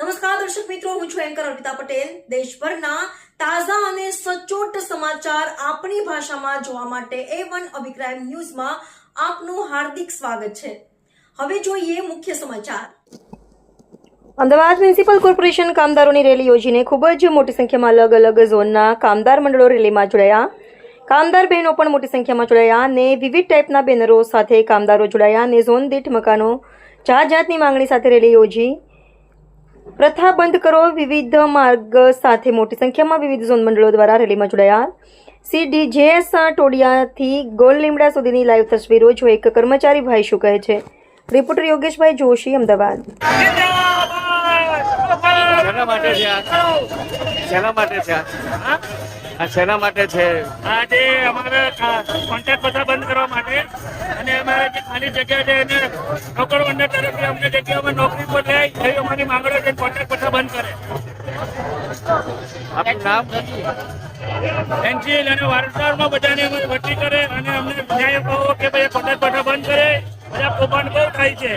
નમસ્કાર, દર્શક મિત્રો, હું છું એન્કર અર્પિતા પટેલ. દેશભરના તાજા અને સચોટ સમાચાર આપણી ભાષામાં જોવા માટે એ વન અભિપ્રાય ન્યૂઝમાં આપનું હાર્દિક સ્વાગત છે. હવે જોઈએ મુખ્ય સમાચાર. અમદાવાદ મ્યુનિસિપલ કોર્પોરેશન કામદારોની રેલી યોજીને ખૂબ જ મોટી સંખ્યામાં અલગ અલગ ઝોનના કામદાર મંડળો રેલીમાં જોડાયા. કામદાર બહેનો પણ મોટી સંખ્યામાં જોડાયા અને વિવિધ ટાઈપના બેનરો સાથે કામદારો જોડાયા અને ઝોન દીઠ મકાનો, જાત જાતની માંગણી સાથે રેલી યોજી. પ્રથા બંધ કરો. વિવિધ માર્ગ સાથે મોટી સંખ્યામાં વિવિધ ઝોન મંડળો દ્વારા રેલીમાં જોડાયા. સી ડી જેએસ ટોડિયાથી ગોલ લીમડા સુધીની લાઈવ તસવીરો જો એક કર્મચારી ભાઈ શું કહે છે? રિપોર્ટર યોગેશભાઈ જોશી અમદાવાદ. શેના માટે છે શેના માટે છે આ? આ શેના માટે છે? આજે અમારે કોન્ટ્રાક્ટ બધા બંધ કરવા માટે. અને અમારે જે ખાલી જગ્યા છે એને રોકડ મંડળ તરફથી અમને જગ્યામાં કરવાની માંગણી છે કોન્ટ્રાક્ટ બધા બંધ કરે. આપનું નામ એનજીએલ અને વારસારમાં બધાને અમે ભરતી કરે અને અમને ન્યાય કહો કે ભાઈ કોન્ટ્રાક્ટ બધા બંધ કરે. બધા કૌભાંડ બહુ થાય છે.